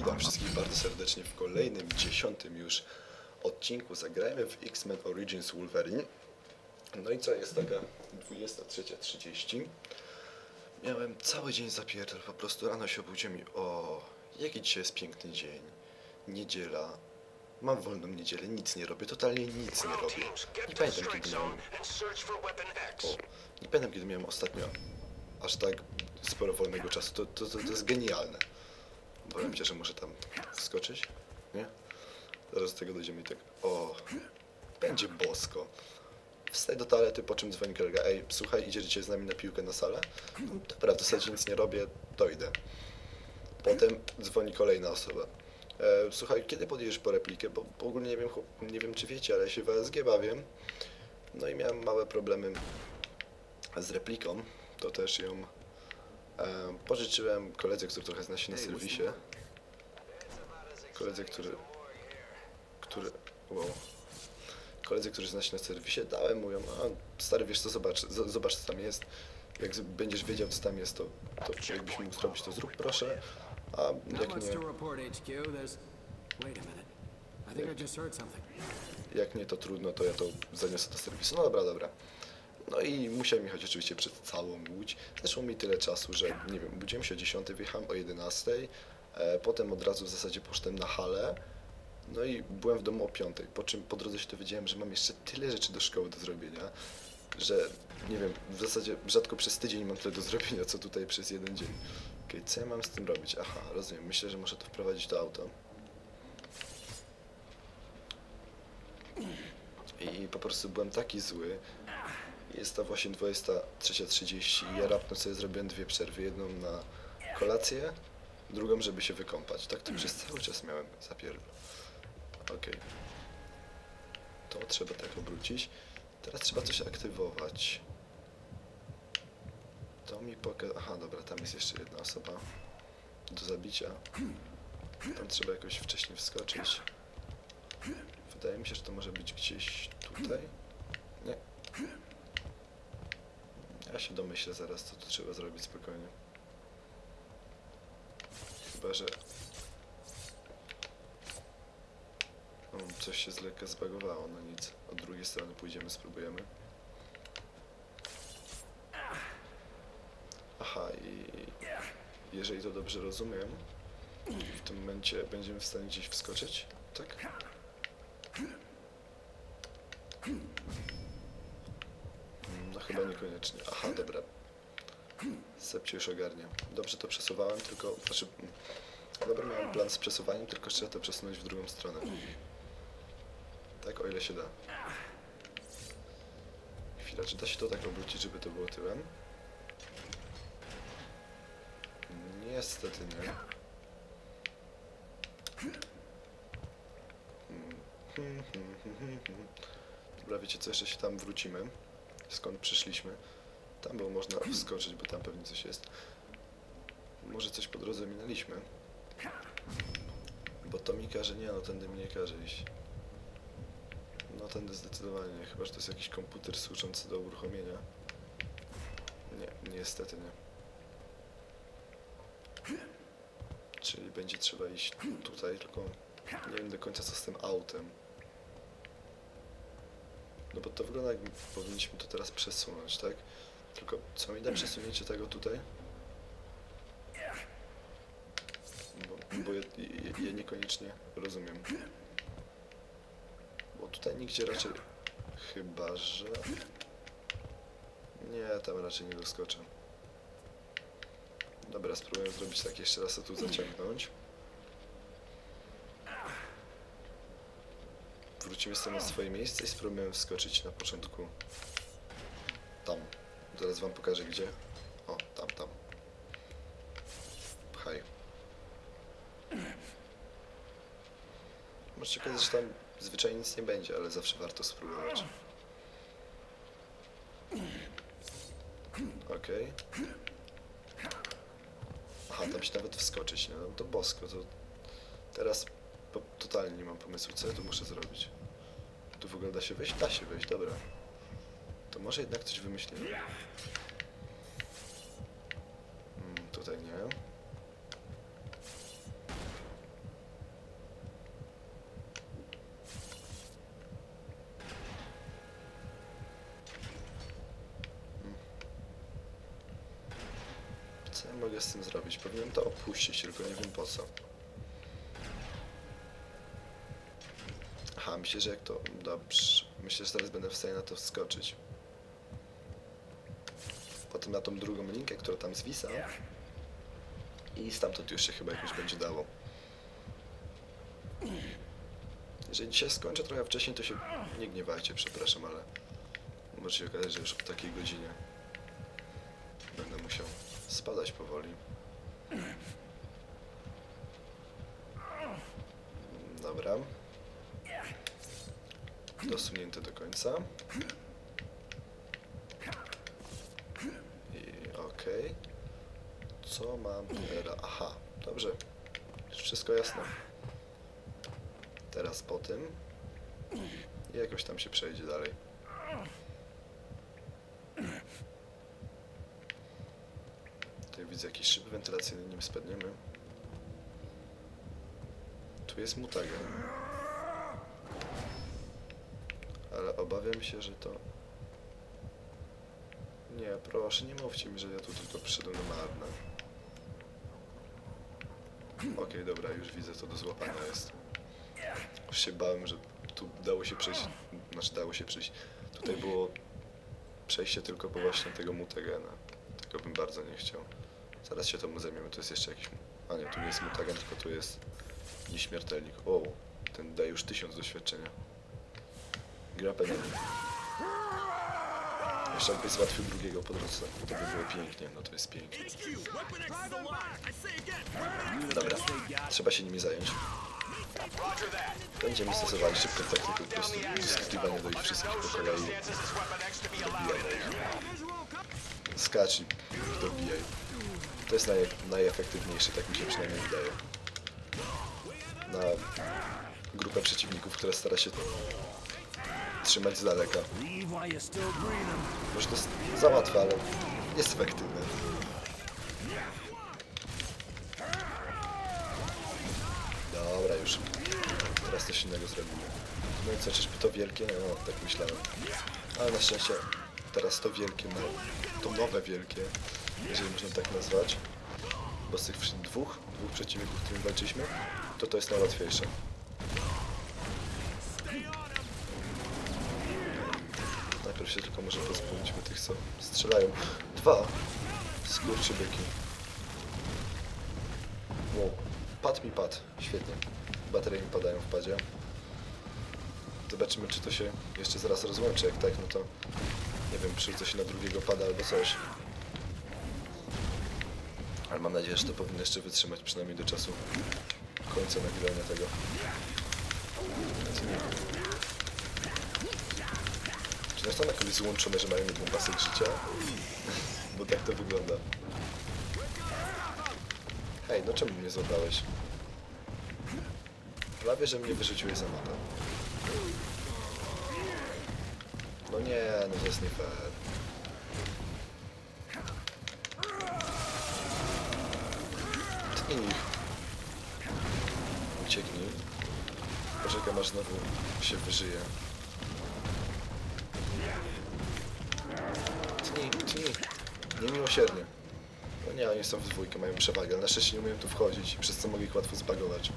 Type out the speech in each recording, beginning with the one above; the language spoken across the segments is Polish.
Witam wszystkich bardzo serdecznie w kolejnym, dziesiątym już odcinku. Zagrajmy w X-Men Origins Wolverine. No i co, jest taka 23.30. Miałem cały dzień zapierdol, po prostu rano się obudziłem i o, jaki dzisiaj jest piękny dzień. Niedziela. Mam wolną niedzielę, nic nie robię, totalnie nic nie robię. Nie pamiętam kiedy miałem... O, nie pamiętam kiedy miałem ostatnio aż tak sporo wolnego czasu. To, to, to, to jest genialne. Bałem się, że muszę tam wskoczyć, nie? Zaraz do tego dojdziemy i tak, o, będzie bosko. Wstaję do toalety, po czym dzwoni kolega, ej, słuchaj, idziesz dzisiaj z nami na piłkę na salę? No, dobra, w zasadzie nic nie robię, to idę. Potem dzwoni kolejna osoba. E, słuchaj, kiedy podjedziesz po replikę? Bo, bo ogólnie nie wiem, nie wiem, czy wiecie, ale ja się w ASG bawię. No i miałem małe problemy z repliką, to też ją e, pożyczyłem koledze, który trochę zna się na serwisie. Koledze, który... który... Wow. Koledze, który zna się na serwisie, dałem mu ją, a stary, wiesz co, zobacz, zobacz co tam jest. Jak będziesz wiedział, co tam jest, to, to jakbyś mógł zrobić, to zrób proszę. A jak nie, jak nie, to trudno, to ja to zaniosę do serwisu. No dobra, dobra. No i musiałem jechać oczywiście przez całą Łódź. Zeszło mi tyle czasu, że nie wiem, budziłem się o 10, wyjechałem o 11, e, potem od razu w zasadzie poszedłem na halę, no i byłem w domu o 5, po czym po drodze się dowiedziałem, że mam jeszcze tyle rzeczy do szkoły do zrobienia, że nie wiem, w zasadzie rzadko przez tydzień mam tyle do zrobienia, co tutaj przez jeden dzień. Okej, co ja mam z tym robić? Aha, rozumiem, myślę, że muszę to wprowadzić do auta. I po prostu byłem taki zły. Jest to właśnie 23.30 i ja raptem sobie zrobiłem dwie przerwy. Jedną na kolację, drugą, żeby się wykąpać. Tak to przez cały czas miałem zapierdol. Okej. To trzeba tak obrócić. Teraz trzeba coś aktywować. To mi pokaże... Aha, dobra, tam jest jeszcze jedna osoba do zabicia. Tam trzeba jakoś wcześniej wskoczyć. Wydaje mi się, że to może być gdzieś tutaj. Nie. Ja się domyślę zaraz, co tu trzeba zrobić spokojnie. Chyba, że... O, coś się z lekka zbagowało, no nic. Od drugiej strony pójdziemy, spróbujemy. Aha, i jeżeli to dobrze rozumiem, w tym momencie będziemy w stanie gdzieś wskoczyć, tak? Chyba niekoniecznie. Aha, dobra. Sepcie już ogarnia. Dobrze to przesuwałem, tylko... Znaczy... Dobry miałem plan z przesuwaniem, tylko trzeba to przesunąć w drugą stronę. Tak, o ile się da. Chwila, czy da się to tak obrócić, żeby to było tyłem? Niestety nie. Dobra, wiecie co, jeszcze się tam wrócimy. Skąd przyszliśmy. Tam było można wskoczyć, bo tam pewnie coś jest. Może coś po drodze minęliśmy. Bo to mi każe, nie no, tędy mi nie każe iść. No tędy zdecydowanie nie, chyba że to jest jakiś komputer służący do uruchomienia. Nie, niestety nie. Czyli będzie trzeba iść tutaj, tylko nie wiem do końca co z tym autem. No bo to wygląda jakby powinniśmy to teraz przesunąć, tak? Tylko co mi da przesunięcie tego tutaj? Bo, bo ja, ja, ja niekoniecznie rozumiem. Bo tutaj nigdzie raczej... Chyba, że... Nie, tam raczej nie doskoczę. Dobra, spróbuję zrobić tak jeszcze raz, to tu zaciągnąć. Tym na swoje miejsce i spróbujemy wskoczyć na początku tam. Zaraz wam pokażę gdzie. O, tam, tam. Pchaj. Możecie okazać, że tam zwyczajnie nic nie będzie, ale zawsze warto spróbować. Okej. Aha, tam się nawet wskoczyć? No to bosko, to... Teraz totalnie nie mam pomysłu, co ja tu muszę zrobić. Tu w ogóle da się wejść? Da się wejść, dobra. To może jednak coś wymyślimy. Hmm, tutaj nie. Hmm. Co ja mogę z tym zrobić? Powinienem to opuścić, tylko nie wiem po co. myślę, że jak to... Dobrze. Myślę, że teraz będę w stanie na to wskoczyć. Potem na tą drugą linkę, która tam zwisa. I stamtąd już się chyba jakoś będzie dało. Jeżeli dzisiaj skończę trochę wcześniej, to się nie gniewajcie, przepraszam, ale może się okazać, że już po takiej godzinie będę musiał spadać powoli. Dobra. Dosunięte do końca. I okej. Co mam teraz? Aha, dobrze. Już wszystko jasne. Teraz po tym. I jakoś tam się przejdzie dalej. Tutaj widzę jakieś szyby wentylacyjne, nim spadniemy. Tu jest mutagen. Ale obawiam się, że to... Nie, proszę, nie mówcie mi, że ja tu tylko przyszedłem na marne. Okej, dobra, już widzę, to do złapania jest. Już się bałem, że tu dało się przejść, znaczy dało się przejść. Tutaj było przejście tylko po właśnie tego mutagena. Tego bym bardzo nie chciał. Zaraz się temu zajmiemy, tu jest jeszcze jakiś... A nie, tu nie jest mutagen, tylko tu jest nieśmiertelnik. O, ten daje już tysiąc doświadczenia. Gra penalna. Jeszcze jakbyś załatwił drugiego po drodze, to by było pięknie, no to jest pięknie. Dobra, trzeba się nimi zająć. Będziemy stosowali szybką taktykę, po prostu zyskiwanie do ich wszystkich po kolei. Dobijanie ich. Skacz i dobijaj. To jest naj, najefektywniejsze, tak mi się przynajmniej wydaje. Na grupę przeciwników, która stara się trzymać z daleka. Może to jest za łatwe, ale jest efektywne. Dobra, już. Teraz coś innego zrobimy. No i co, czyżby to wielkie? No, tak myślałem. Ale na szczęście teraz to wielkie, no, to nowe wielkie, jeżeli można tak nazwać, bo z tych dwóch, dwóch przeciwników, z którymi walczyliśmy, to to jest najłatwiejsze. Najpierw się tylko może pozbądźmy tych, co strzelają. Dwa skurczybyki. Wow, pad mi padł, świetnie. Baterie mi padają w padzie. Zobaczymy, czy to się jeszcze zaraz rozłączy. Jak tak, no to nie wiem, przerzucę się na drugiego pada albo coś. Ale mam nadzieję, że to powinno jeszcze wytrzymać przynajmniej do czasu końca nagrywania tego. Więc nie. Czy na stanach jest złączone, że mają jedną pasek życia? Bo tak to wygląda. Hej, no czemu mnie złapałeś? Prawie, że mnie wyrzuciłeś za mapę. No nie, no to jest nie fair. Tnij. Ucieknij. Poczekam aż znowu się wyżyje. Tnij, tnij. Niemiłosiernie. No nie, oni są w dwójkę, mają przewagę, na szczęście nie umieją tu wchodzić, przez co mogę ich łatwo zbagować.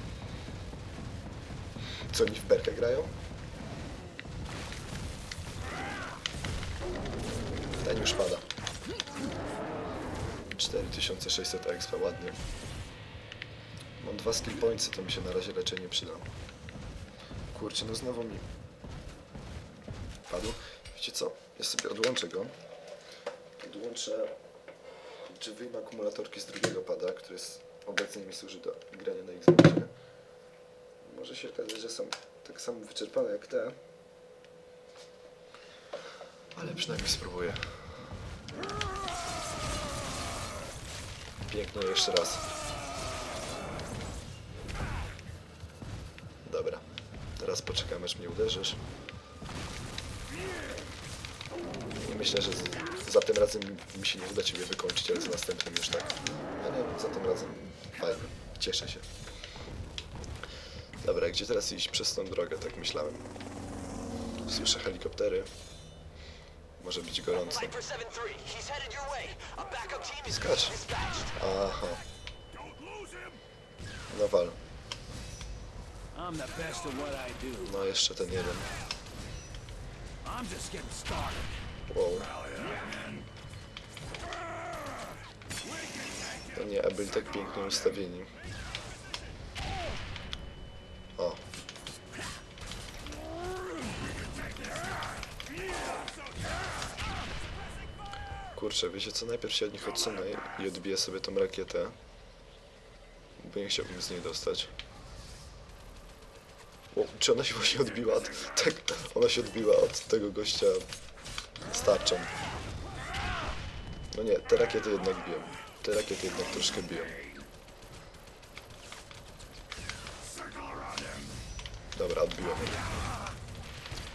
Co, oni w berkę grają? Ten już pada. 4600 expa, ładnie. Mam dwa skill pointsy, to mi się na razie raczej nie przyda. Kurczę, no znowu mi padł. Wiecie co? Ja sobie odłączę go. Podłączę czy wyjmę akumulatorki z drugiego pada, który jest obecnie mi służy do grania na Xboxie. Może się okazać, że są tak samo wyczerpane jak te. Ale przynajmniej spróbuję. Pięknie jeszcze raz. Dobra. Teraz poczekamy aż mnie uderzysz. Myślę, że za tym razem mi się nie uda Ciebie wykończyć, ale za następnym już tak. Ale za tym razem fajnie. Cieszę się. Dobra, gdzie teraz iść przez tą drogę, tak myślałem. Słyszę helikoptery. Może być gorąco. Viper 7-3, he's headed your way. A backup team is Skacz. Aha. No wal. No jeszcze ten jeden. I'm just getting started. Wow. No nie, a byli tak pięknie ustawieni. O. Kurczę, wiecie co? Najpierw się od nich odsunę i odbiję sobie tą rakietę. Bo nie chciałbym z niej dostać. O, czy ona się właśnie odbiła? od- Tak, ona się odbiła od tego gościa starczą. No nie, te rakiety jednak biją. Te rakiety jednak troszkę biją. Dobra, odbiłem.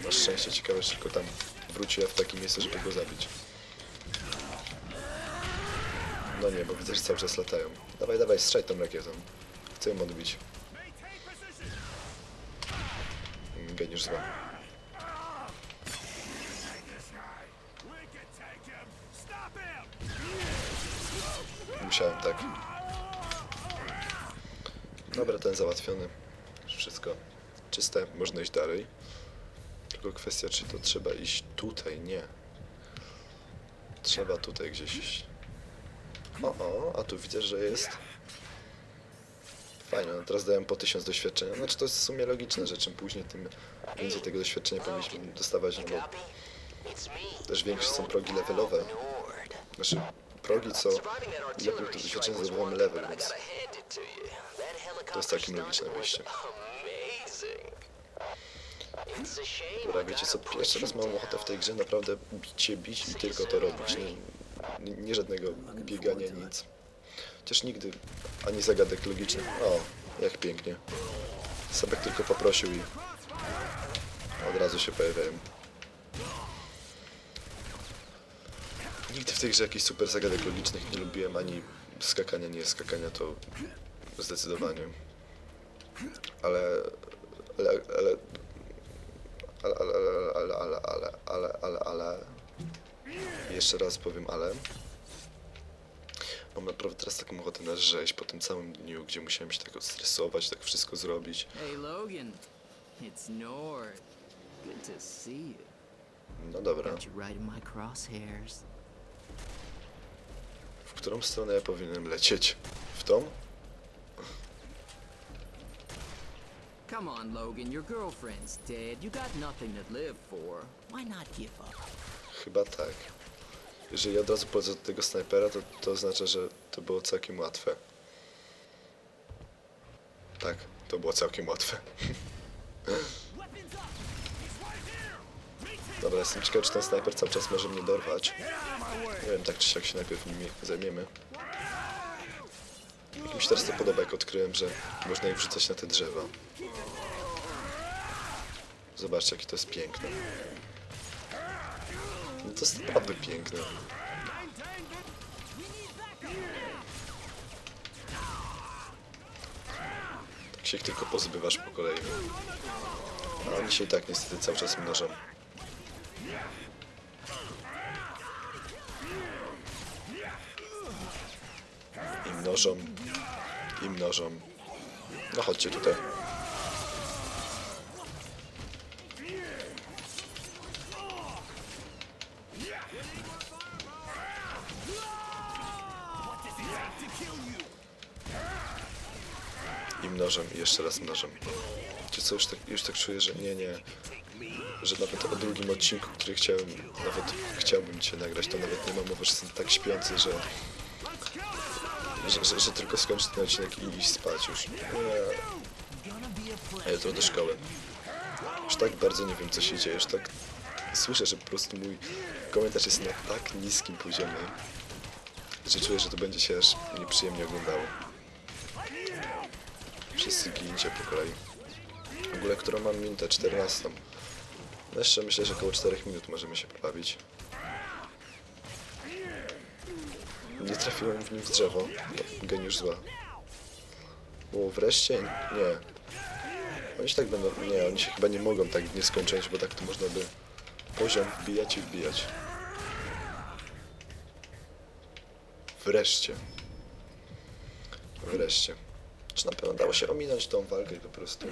Na szczęście ciekawe, że tylko tam wróciła w takie miejsce, żeby go zabić. No nie, bo widzę, że cały czas latają. Dawaj, dawaj, strzelaj tą rakietą. Chcę ją odbić. Geniusz zła. Musiałem tak. Dobra, ten załatwiony. Wszystko czyste, można iść dalej. Tylko kwestia, czy to trzeba iść tutaj? Nie. Trzeba tutaj gdzieś iść. O, o, a tu widzę, że jest. Fajnie, no teraz dałem po tysiąc doświadczenia. Znaczy to jest w sumie logiczne, że czym później, tym więcej tego doświadczenia powinniśmy dostawać, no bo też większe są progi levelowe. Znaczy, progi co punktów strike doświadczenia was zdobywamy level, więc to to jest stunt logiczne wyjście. Dobra, wiecie co, pierwszy raz mam ochotę w tej grze naprawdę bicie, bić i tylko to robić. Nie, nie, nie żadnego biegania, nic. Chociaż nigdy ani zagadek logicznych. O, jak pięknie. Sebek tylko poprosił i od razu się pojawiają. Nigdy w tej grze jakichś super zagadek logicznych nie lubiłem, ani skakania, nie skakania to zdecydowanie. Ale, ale, ale, ale, ale, ale, ale, ale, ale, ale, ale, jeszcze raz powiem ale. Mam naprawdę teraz taką ochotę na rzeź po tym całym dniu, gdzie musiałem się tak odstresować, tak wszystko zrobić. Hey Logan, it's Nord. Good to see you. No dobra, Got you right in my crosshairs. W którą stronę ja powinienem lecieć? W tą? Come on, Logan, your girlfriend's dead. You got nothing to live for. Why not give up? Chyba tak. Jeżeli od razu polecę do tego snajpera, to, to oznacza, że to było całkiem łatwe. Tak, to było całkiem łatwe. Dobra, jestem ciekaw, czy ten snajper cały czas może mnie dorwać. Nie wiem, tak czy siak się najpierw nim zajmiemy. Jak mi się teraz to podoba, jak odkryłem, że można ich wrzucać na te drzewa. Zobaczcie, jakie to jest piękne. No to jest naprawdę piękne. Tak się ich tylko pozbywasz po kolei. A oni się i tak niestety cały czas mnożą. I mnożą. I mnożą. No chodźcie tutaj. I mnożą, i jeszcze raz mnożą. Wiecie co, już tak, już tak czuję, że nie, nie, że nawet o drugim odcinku, który chciałem, nawet chciałbym dzisiaj nagrać, to nawet nie mam że jestem tak śpiący, że, że, że, że tylko skończyć ten odcinek i iść spać już. A jutro do szkoły. Już tak bardzo nie wiem, co się dzieje, już tak słyszę, że po prostu mój komentarz jest na tak niskim poziomie, że czuję, że to będzie się aż nieprzyjemnie oglądało. Wszyscy gincie po kolei. W ogóle, którą mam minutę? 14. Jeszcze myślę, że około 4 minut możemy się pobawić. Nie trafiłem w nim w drzewo. Geniusz zła. Było wreszcie? Nie. Oni się tak będą... Nie, oni się chyba nie mogą tak w nieskończoność, bo tak to można by poziom wbijać i wbijać. Wreszcie. Wreszcie. Czy na pewno dało się ominąć tą walkę i po prostu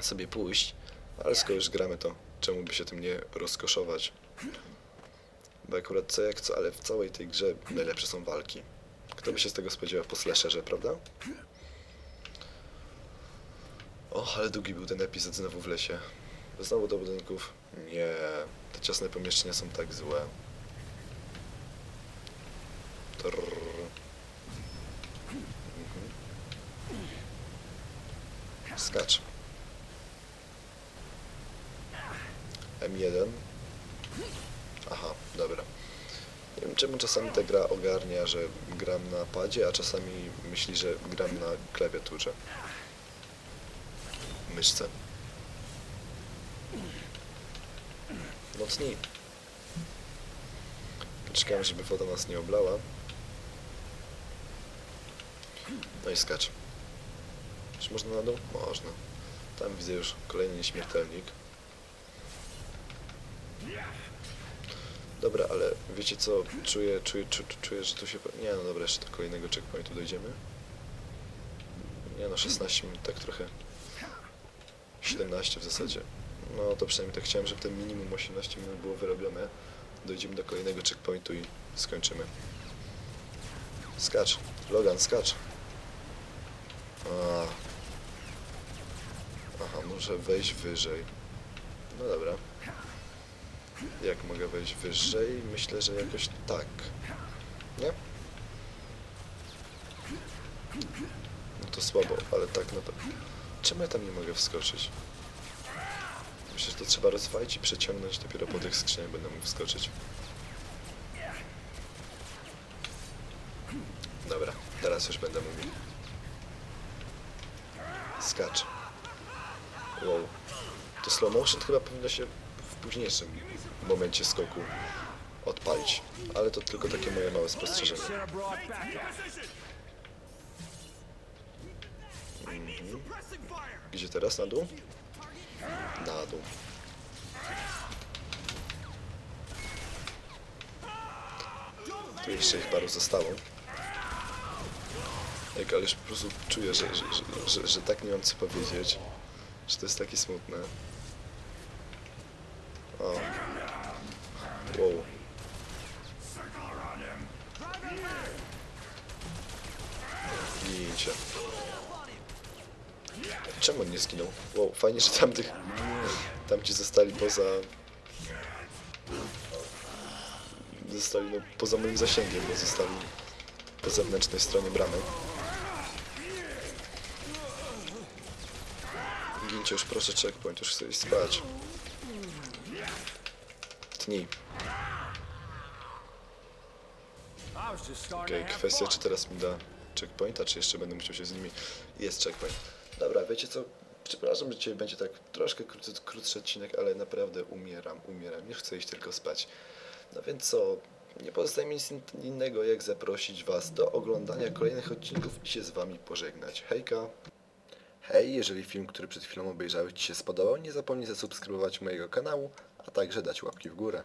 sobie pójść. Ale skoro już gramy, to czemu by się tym nie rozkoszować? Bo akurat co jak co, ale w całej tej grze najlepsze są walki. Kto by się z tego spodziewał po slasherze, prawda? O, ale długi był ten epizod znowu w lesie. Znowu do budynków. Nie, te ciasne pomieszczenia są tak złe. Trrr. Mhm. Skacz. M1. Aha, dobra. Nie wiem czemu czasami ta gra ogarnia, że gram na padzie, a czasami myśli, że gram na klawiaturze. Myszce. Mocniej. Czekałem, żeby woda nas nie oblała. No i skacz. Czy można na dół? Można. Tam widzę już kolejny nieśmiertelnik. Dobra, ale wiecie co? Czuję, czuję, czuję, czuję, że tu się... Nie no dobra, jeszcze do kolejnego checkpointu dojdziemy. Nie no, 16 minut, tak trochę... 17 w zasadzie. No to przynajmniej tak chciałem, żeby ten minimum 18 minut było wyrobione. Dojdziemy do kolejnego checkpointu i skończymy. Skacz. Logan, skacz. A. Aha, muszę wejść wyżej. No dobra. Jak mogę wejść wyżej? Myślę, że jakoś tak. Nie? No to słabo, ale tak no to... Czemu ja tam nie mogę wskoczyć? Myślę, że to trzeba rozwalić i przeciągnąć, dopiero po tych skrzyniach będę mógł wskoczyć. Dobra, teraz już będę mówił. Skacz. Wow. To slow motion chyba powinno się późniejszym momencie skoku odpalić. Ale to tylko takie moje małe spostrzeżenie. Mhm. Gdzie teraz? Na dół? Na dół. Tu jeszcze ich paru zostało. Jak, ale już po prostu czuję, że, że, że, że, że tak nie mam co powiedzieć. Że to jest takie smutne. O. Wow. Gincie. Czemu on nie zginął? Wow, fajnie, że tamtych... Tamci zostali poza... Zostali no, poza moim zasięgiem, bo zostali po zewnętrznej stronie bramy. Gincie już proszę checkpoint, już chcę iść spać. Tnij. Okej, kwestia czy teraz mi da checkpointa, czy jeszcze będę musiał się z nimi... Jest checkpoint. Dobra, wiecie co? Przepraszam, że dzisiaj będzie tak troszkę krótszy, krótszy odcinek, ale naprawdę umieram, umieram. Nie chcę iść tylko spać. No więc co? Nie pozostaje mi nic in- innego, jak zaprosić Was do oglądania kolejnych odcinków i się z Wami pożegnać. Hejka! Hej, jeżeli film, który przed chwilą obejrzałeś Ci się spodobał, nie zapomnij zasubskrybować mojego kanału, a także dać łapki w górę.